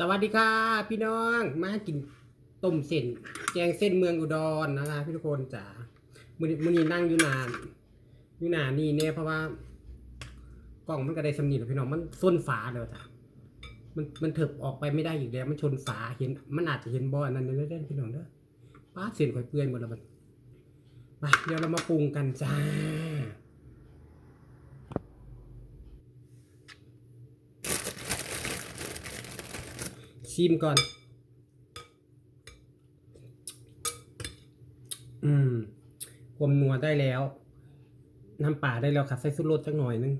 สวัสดีค่ะพี่น้องมากินต้มเส้น แกงเส้นเมืองอุดรนะคะพี่ทุกคนจ๋ามือนี้มือนี้นั่งอยู่นานอยู่นานนี่เนี่ยเพราะว่ากล่องมันก็ได้สำนีแล้วพี่น้องมันส้นฝาเลยจ้ะมันมันเถิบออกไปไม่ได้อีกแล้ว มันชนฝาเห็น มันอาจจะเห็นบอลนั่นเด้อพี่น้องเด้อป้าเส้นข่อยเปื่อยหมดแล้วมันมาเดี๋ยวเรามาปรุงกันจ้า ชิมก่อน อืมความนัวได้แล้วน้ำป่าได้แล้วค่ะใส่สุดรสจักหน่อยนึง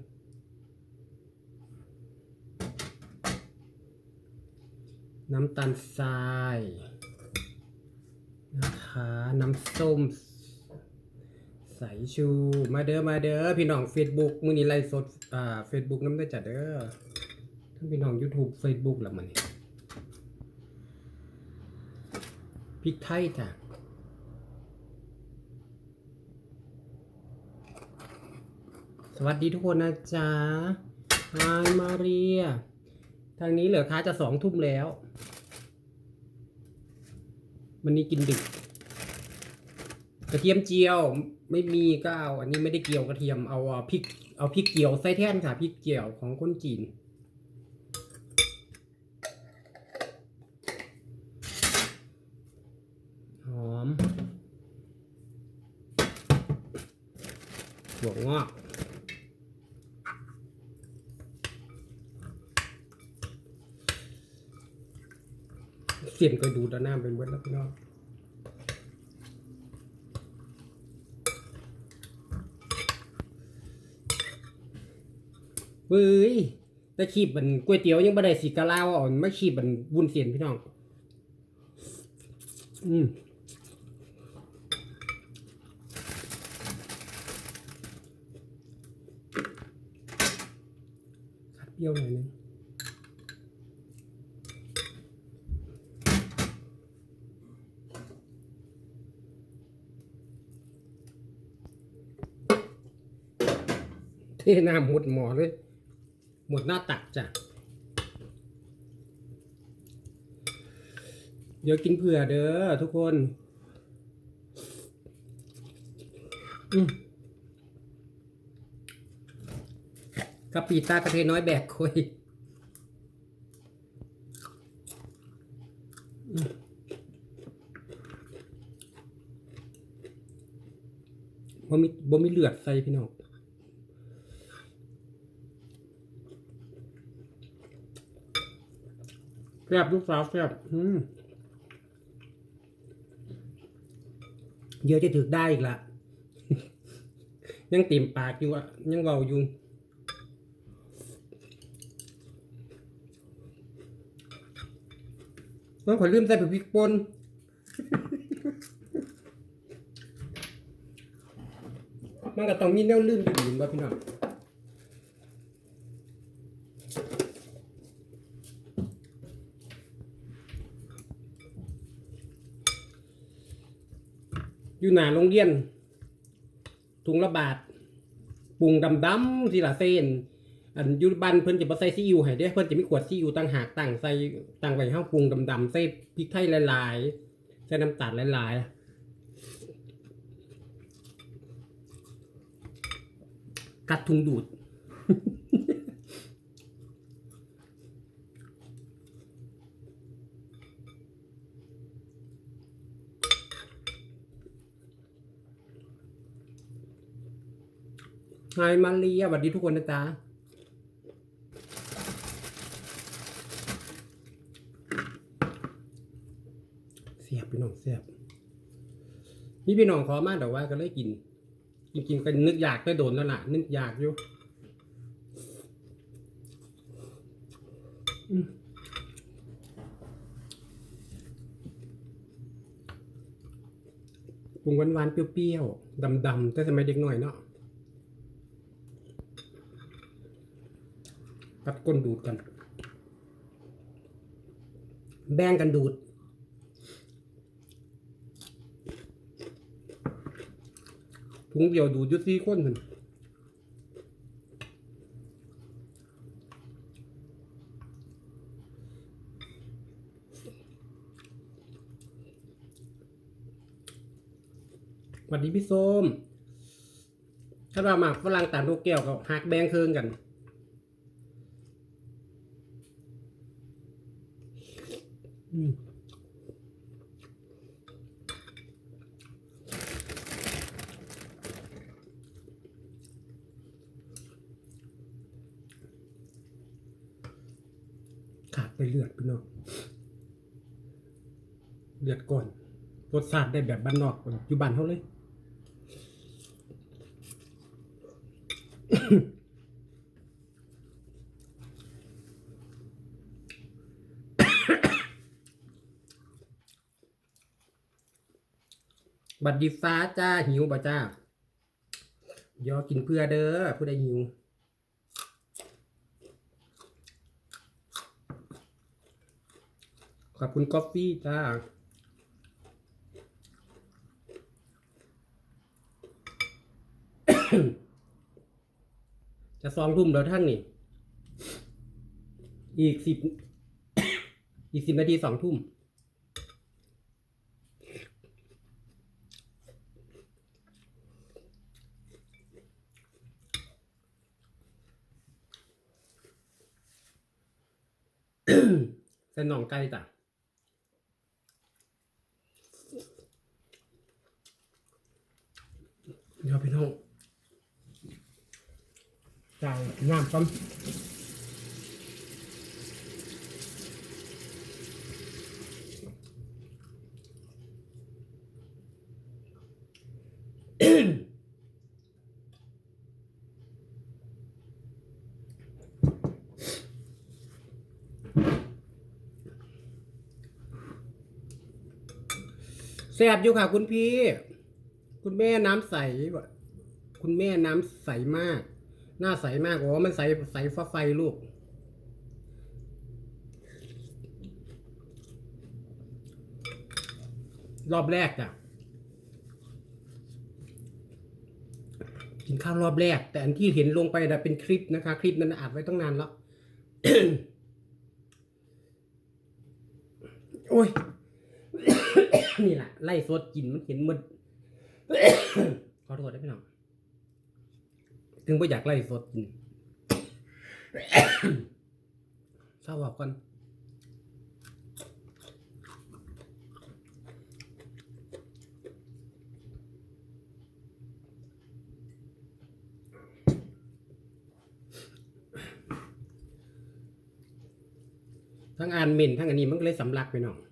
น้ำตาลทรายนะคะน้ำส้ม ใสชู มาเด้อมาเด้อพี่น้อง Facebook มื้อนี้ไลฟ์สดอ่า Facebook น้ำได้จัดเด้อท่านพี่น้อง YouTube Facebook ละมันนี่ พ ริกไทยจ้ะสวัสดีทุกคนนะจ๊ะฮายมาเรีย ทางนี้เหลือค้าจะสองทุ่มแล้ว วันนี้กินดึก กระเทียมเจียวไม่มีก็เอาอันนี้ไม่ได้เกี่ยวกระเทียมเอาอะพริกเอาพริกเกี่ยวใส่แท่นค่ะพริกเกี่ยวของคนจีน หอม หัวงอกเสียนก็ดูดเอาน้ำเป็นเบิดแล้วพี่น้องเฮ้ยต่ขีบมันก๋วยเตี๋ยวยังบ่ได้สีกะลาวอ่อนไม่ขีบมันวุ้นเสียนพี่น้อง อืม เปรี้ยวหน่อยนึงเทน้ำหมดหมอเลย หมดหน้าตักจ้ะ เดี๋ยวกินเผื่อเด้อทุกคน อืม กะปิตากระเทน้อยแบกคุยอืมบ่มีบ่มีเลือดใส่พี่น้องแซ่บลูกสาวแซ่บอืมเดี๋ยวจะถึกได้อีกละยังติ่มปากอยู่อะยังเบาอยู่ มันขอลืมใส่พริกป่นมันก็ต้องมีแนวลืมอยู่ดีว่พี่น้องอยู่หน้าโรงเรียนถุงละบาทปรุงดำดำๆทีละเส้น อันยุบันเพิ่นจะบ่ใส่ซีอิ๊วให้เด้เพิ่นจะมีขวดซีอิ๊วต่างหากตั้งใส่ตั้งไว้ห้าปรุงดำๆใส่พริกไทยหลายๆใส่น้ำตาลหลายๆกัดถุงดูดไฮมาเรียสวัสดีทุกคนนะจ๊ะ เสีย บพี่น้องเสียบนี่พี่น้องขอมาแต่ว่าก็เลยกิน กินกินกันนึกอยากได้โดนแล้วล่ะ นึกอยากอยู่ปรุงหวานๆเปรี้ยวๆดำๆแต่สมัยเด็กหน่อยเนาะกัดก้นดูดกัน แบ่งกันดูด ถุงเดียวดูดยุสี่ข้นถึงวันนี้พี่ส้มถ้าว่าหมากฝรั่งตามลูกแก้วกับหักแบงเคืองกันอืม ขาดไปเลือดพี่น้องเลือดก่อนรสชาติได้แบบบ้านนอกอยู่บ้านเขาเลยบัดดีฟ้าจ้าหิวบ่จ้ายอกินเพื่อเด้อผู้ใดหิว ขอบคุณกาแฟจ้าจะสองทุ่มแล้วท่านนี่ อีกสิบ อีกสิบนาทีสองทุ่ม เส้นหนองไก่จ้ะเดี๋ยวพี่น้องจ่าย น้ำก่อนแซ่บอยู่ค่ะคุณพี่ คุณแม่น้ำใส คุณแม่น้ำใสมาก หน้าใสมากโอ้มันใสใสฟ้าไฟลูก รอบแรกจ้ะกินข้าวรอบแรก แต่อันที่เห็นลงไปนะเป็นคลิปนะคะ คลิปนั้นอัดไว้ตั้งนานแล้ว โอ้ย นี่แหละไล่สดกินมันเห็นหมันขอโทษได้ไหมน้อง ถึงไม่อยากไล่สดกินเศร้าบอกก่อนทั้งอ่านเหม็นทั้งอันนี้มันก็เลยสำลักไปน้อง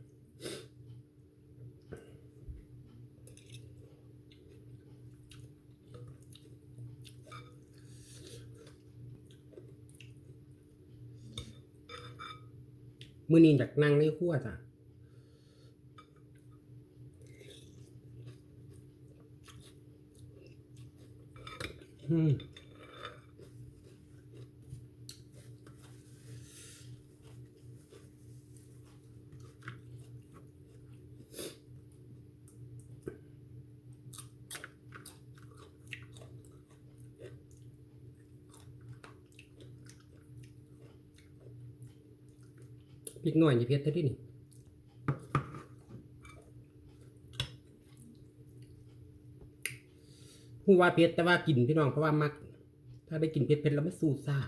มือนีจากนั่งในขั้วจ้ะอืม พริกหน่อยนี่เผ็ดเท่าที่นี่หูว่าเผ็ดแต่ว่ากินพี่น้องเพราะว่ามัก ถ้าได้กินเผ็ดเผ็ดแล้วไม่สู้ซ่า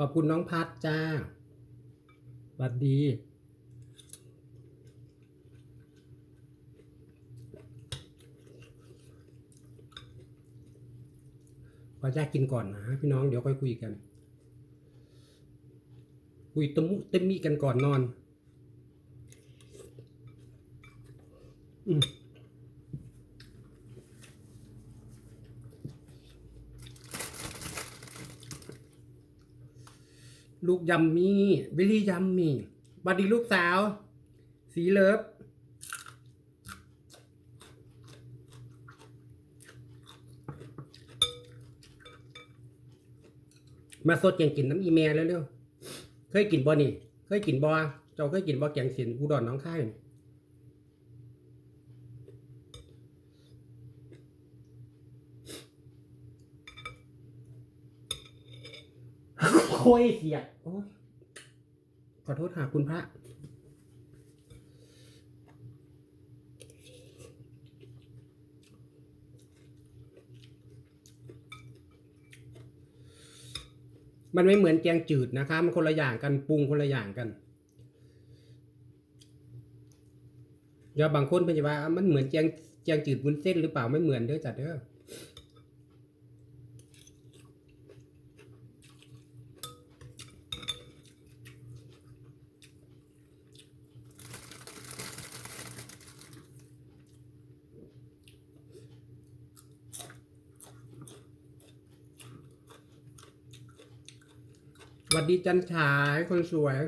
ขอบคุณน้องพัดจ้าสวัสดี ขอแยกกินก่อนนะพี่น้องเดี๋ยวค่อยคุยกัน คุยตมุเต็มมีกันก่อนนอน อืม ลูกยัมมี่บิลลี่ยัมมี่บัดดีลูกสาว สีเลิฟมาสดยังกินน้ำอีเมลแล้วเร็วๆเคยกินบอนี่ เคยกินบอเจ้าเคยกินบอแกงสินกูดอนน้องค่าย โอ้ยเสียโอ้ยขอโทษค่ะคุณพระ มันไม่เหมือนแกงจืดนะคะ มันคนละอย่างกันปรุงคนละอย่างกันเดี๋ยวบางคนเพิ่นจะว่า มันเหมือนแกงแกงจืดวุ้นเส้นหรือเปล่าไม่เหมือนเด้อจัดเด้อ วัสดีจันฉายคนสวย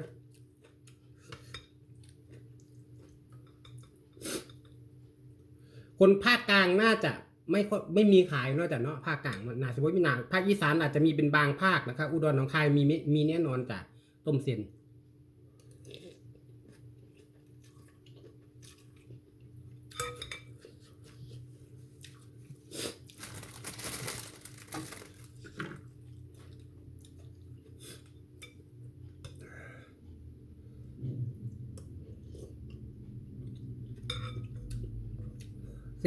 คนภาคกลางน่าจะไม่ไม่มีขายนอกจากเนาะภาคกลางมันนาสมมติมีนาภาคอีสานอาจจะมีเป็นบางภาคนะครับอุดรหนองคายมีมีแน่นอนจ้ะต้มเส้น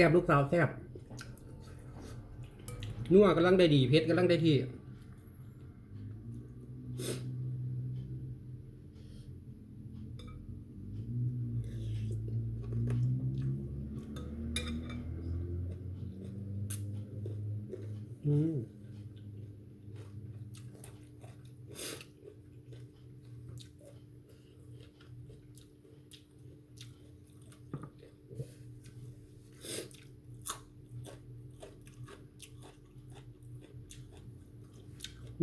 ซ่บลูกสาวแซ่บนัวกำลังได้ดีเพชรกำลังได้ที่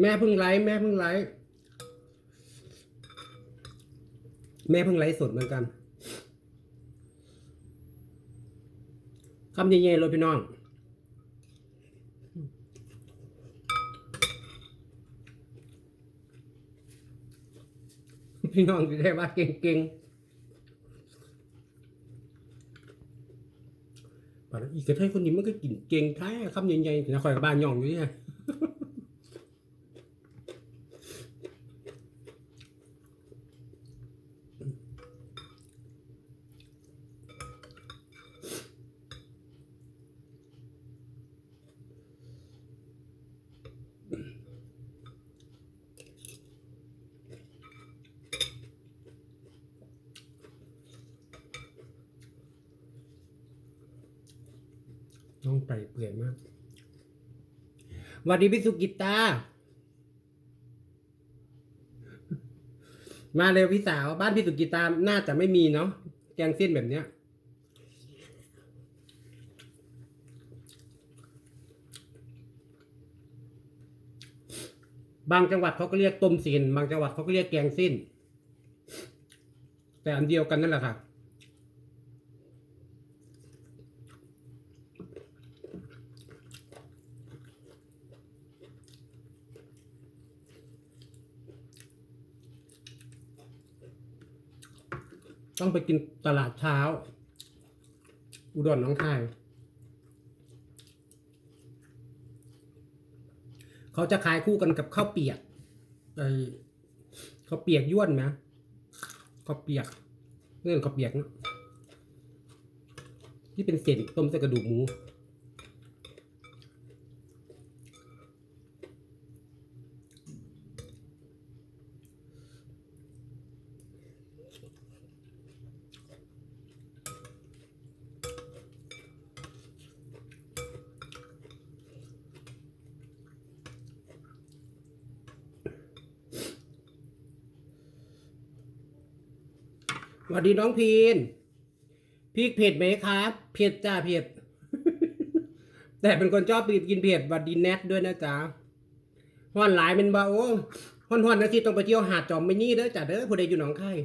แม่เพิ่งไลฟ์แม่เพิ่งไลฟ์แม่เพิ่งไลฟ์สดเหมือนกันคำเย็นๆเลยพี่น้อง พี่น้องจะได้ว่าเก่งๆป่านอีกกระเทยคนนี้มันก็กินเก่งแท้คำใหญ่ๆนะคอยกับบ้านย่องอยู่เนี่ย น้องไปเปื่อยมากสวัสดีพี่สุกิตา มาเร็วพี่สาว บ้านพี่สุกิตามน่าจะไม่มีเนาะแกงเส้นแบบเนี้ยบางจังหวัดเขาก็เรียกต้มเส้นบางจังหวัดเขาก็เรียกแกงสิ้น แต่อันเดียวกันนั่นแหละค่ะ ต้องไปกินตลาดเช้า อุดรน้องคาย เขาจะขายคู่กันกับข้าวเปียกไอข้าวเปียกย้วนไหมข้าวเปียกเรื่องข้าวเปียกนะที่เป็นเส้นต้มใส่กระดูกหมู ส วัสดีน้องพีนพริกเผ็ดไหมครับเผ็ดจ้าเผ็ด แต่เป็นคนชอบกินเผ็ดวัสดีแนทด้วยนะจ๊ะฮ้อนหลายเป็นบ่าโอ้ฮ้อนๆนะที่ต้องไปเที่ยวหาดจอมไม่นี่เด้อจ้ะเด้อผู้ใดอยู่หนองคาย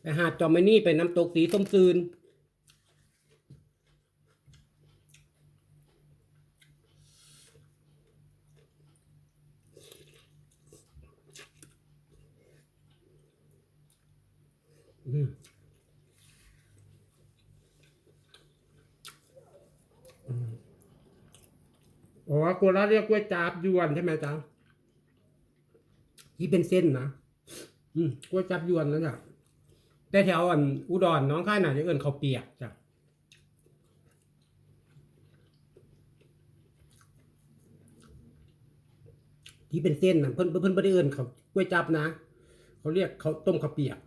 ไปหาดจอมไม่นี่ไปน้ำตกสีส้มซืน อ๋อโคราชเรียกกล้วยจับยวนใช่ไหมจ๊ะที่เป็นเส้นนะอืมกล้วยจับยวนนั่นแหละแต่แถวอันอุดรน้องค่ายหนาจะเอินเขาเปียกจ้ะที่เป็นเส้นนะเพิ่นเพิ่นไม่ได้เอินเขากล้วยจับนะ เขาเรียกเขาต้มข้าวเปียก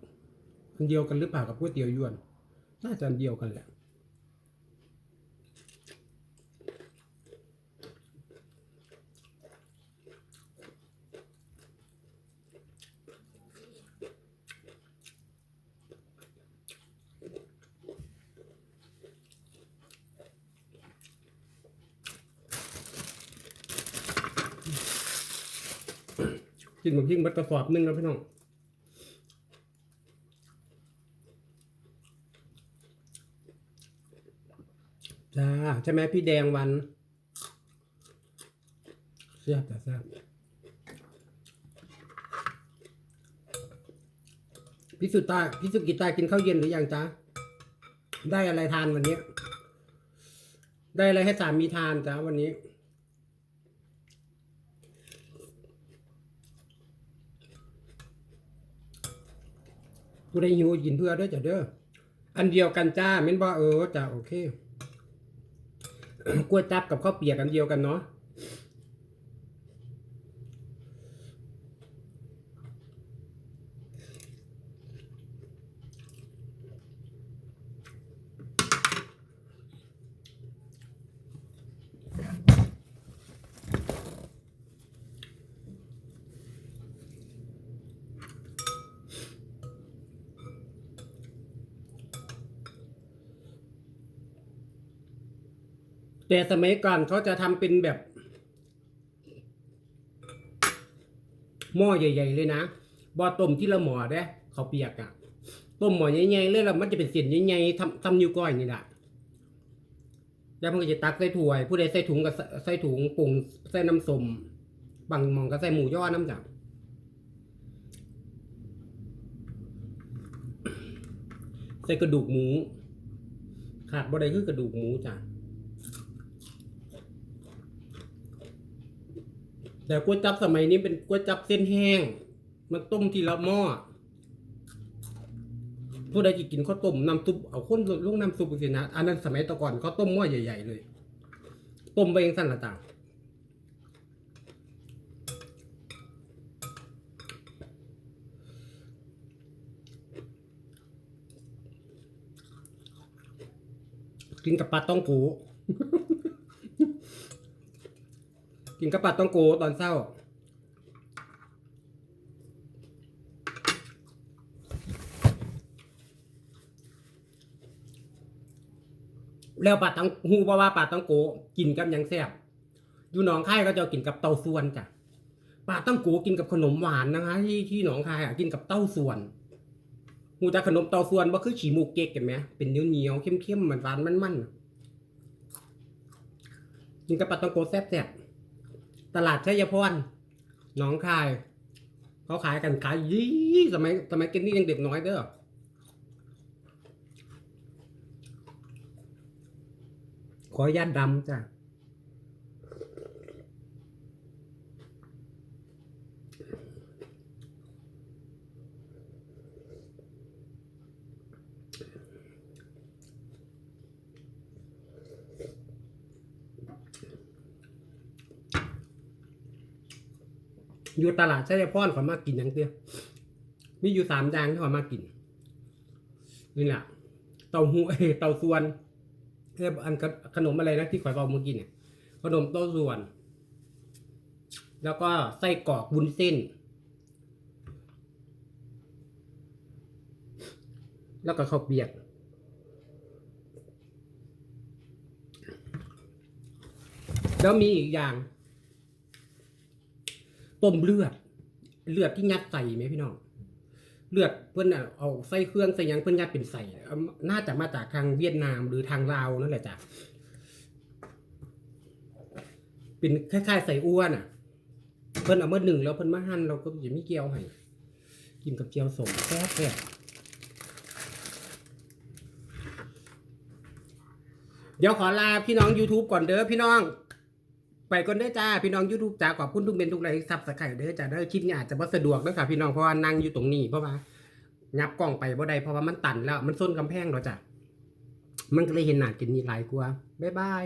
อันเดียวกันหรือเปล่ากับก๋วยเตี๋ยวยวน น่าจะอันเดียวกันแหละ กินหมึกยิ่งมัดกระสอบนึงแล้วพี่น้องจ้าใช่ไหมพี่แดงวันเสียบแต่แซ่บพี่สุตาพี่สุกิตากินข้าวเย็นหรือยังจ๊ะ ได้อะไรทานวันนี้ ได้อะไรให้สามีทานจ้าวันนี้ ผู้ใดหิวกินเพื่อเด้อจ้ะเด้ออันเดียวกันจ้าเม่นบ่เออจ้าโอเคกล้วยจับกับข้าวเปียกอันเดียวกันเนาะ แต่สมัยก่อนเขาจะทำเป็นแบบ หม้อใหญ่ ๆ เลยนะบ่ต้มที่ละหม้อเด้เขาเปียกอะต้มหม้อใหญ่ๆเลยแล้วมันจะเป็นเส้นใหญ่ๆทำทำนิ้วก้อยนี่แหละแล้วมันก็จะตักใส่ถ้วย ผู้ใดใส่ถุงก็ใส่ถุงปรุงใส่น้ำส้มบางหมองก็ใส่หมูย่อน้ำจับใส่กระดูกหมู ขาดบ่ได้คือกระดูกหมูจ้ะ แต่ก๋วยจับสมัยนี้เป็นก๋วยจับเส้นแห้ง มันต้มทีละหม้อผู้ใดจะกินข้าวต้มน้ำซุปเอาข้นลงน้ำซุปสินะอันนั้นสมัยตะก่อนเขาต้มหม้อใหญ่ๆเลย ต้มไปเองสั้นละต่างกินกับปลาต้องโก กินกับปลาต้องโกตอนเช้า แล้วปลาตังหูว่าว่าปลาตังโกกินกับยังแซ่บอยู่หนองคายก็จะกินกับเต้าส่วนจ้ะปลาตังโกกินกับขนมหวานนะคะ ที่ที่หนองคายอะกินกับเต้าส่วนหูจากขนมเต้าส่วนว่าคือฉีหมูเก๊กเห็นไหมเป็นเหนียวเหนียวๆเข้มๆมันหวานมันๆกินกับปลาตังโกแซ่บๆ ตลาดชัยพรหนองคาย เขาขายกันขายยี่สมัยสมัยกินนี่ยังเด็กน้อยเด้อขออนุญาตดำจ้ะ อยู่ตลาดชัยพรขอมากินอย่างเดียวมีอยู่สามอย่างที่ขอมากินนี่แหละเต้าหู้เอเต้าส่วนเรียกอันขนมอะไรนะที่ข่อยบอกเมื่อกี้เนี่ยขนมโต้าส่วน แล้วก็ไส้กรอกวุ้นเส้น แล้วก็ข้าวเปียกแล้วมีอีกอย่าง ต้มเลือด เลือดที่งัดใส่ไหมพี่น้องเลือดเพื่อนเอาไส้เครื่องใส่ยังเพื่อนงัดเป็นใส่น่าจะมาจากทางเวียดนามหรือทางลาวนั่นแหละจ้ะเป็นคล้ายๆใส่อ้วนอะ เพื่อนเอาเมื่อหนึ่งแล้วเพื่อนมาหั่นเราก็จะมีเกี๊ยวให้กินกับเกี๊ยวสมแซ่บเลยเดี๋ยวขอลาพี่น้อง YouTube ก่อนเด้อพี่น้อง ไปก่อนเด้อจ้าพี่น้องยูทูบจ้าขอบคุณทุกเมนทุกไลค์ซับสไครต์เด้อจ้าเด้อคลิปนี้อาจจะบ่สะดวกเด้อค่ะพี่น้องเพราะว่านั่งอยู่ตรงนี้เพราะว่ายับกล้องไปบ่ได้เพราะว่ามันตันแล้ว มันส้นกำแพงแล้วจ้ะมันก็เลยเห็นหน้ากินนี่หลายกว่าบ๊ายบาย